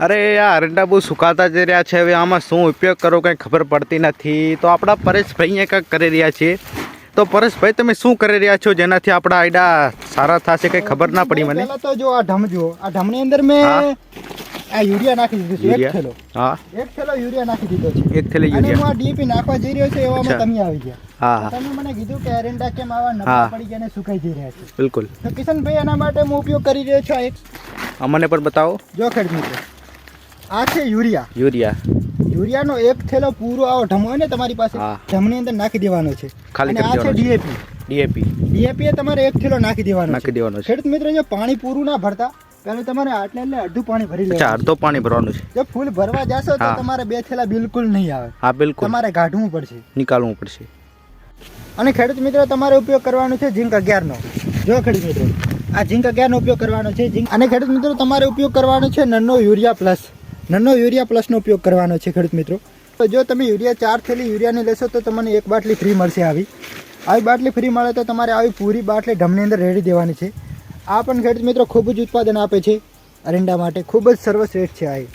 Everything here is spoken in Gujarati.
અરે આ અરંડા બહુ સુકાતા જઈ રહ્યા છે. હવે આમાં શું ઉપયોગ કરો કંઈ ખબર પડતી નથી. તો આપણા પરેશભાઈ અહીંયા કંઈક કરી રહ્યા છે તો પરેશભાઈ તમે શું કરી રહ્યા છો જેનાથી આપણા આઈડા સારા થશે કંઈ ખબર ના પડી મને? તો જો આ ઢમ જો આ ઢમની અંદર મેં આ યુરિયા નાખી દીધું એક યુરિયા? થેલો. હા. એક થેલો યુરિયા નાખી દીધો છે. એક થેલી હું આ ડીપી નાખવા જઈ રહ્યો છે એવામાં તમે આવી ગયા. હા તમે મને કીધું કે એરંડા કેમ આવા નબળા પડી ગયા અને સુકાઈ જઈ રહ્યા છે. બિલકુલ. તો કિશનભાઈ એના માટે હું ઉપયોગ કરી રહ્યો છું આ એક. પણ બતાવો. જો ખેડ મિત્રો. આ છે યુરિયા. યુરિયા. યુરિયાનો એક થેલો પૂરો આવો ઢમ હોય ને તમારી પાસે. ઢમની અંદર નાખી દેવાનો છે. ખાલી આ છે ડીએપી ડીએપી ડીએપી એ તમારે એક થેલો નાખી દેવાનો નાખી દેવાનો છે. ખેડૂત મિત્રો જો પાણી પૂરું ના ભરતા પહેલા તમારે આટલે એટલે અડધું પાણી ભરી લેવાનું અડધો પાણી ભરવાનું છે. જો ફૂલ ભરવા જશો તો તમારે બે થેલા બિલકુલ નહીં આવે. હા બિલકુલ. તમારે કાઢવું પડશે. નીકાળવું પડશે. અને ખેડૂત મિત્રો તમારે ઉપયોગ કરવાનો છે ઝીંક અગિયારનો. જો ખેડૂત મિત્રો આ ઝીંક અગિયારનો ઉપયોગ કરવાનો છે ઝીંક અને ખેડૂત મિત્રો તમારે ઉપયોગ કરવાનો છે nano urea plus. Nano urea પ્લસનો ઉપયોગ કરવાનો છે, ખેડૂત મિત્રો. તો જો તમે યુરિયા ચાર થેલી યુરિયાની લેશો, તો તમને એક બાટલી ફ્રી મળશે આવી. આવી બાટલી ફ્રી મળે તો તમારે આવી પૂરી બાટલી ઢમની અંદર રેડી દેવાની છે. આ પણ ખેડૂત મિત્રો ખૂબ જ ઉત્પાદન આપે છે અરંડા માટે. ખૂબ જ સર્વશ્રેષ્ઠ છે આ એ.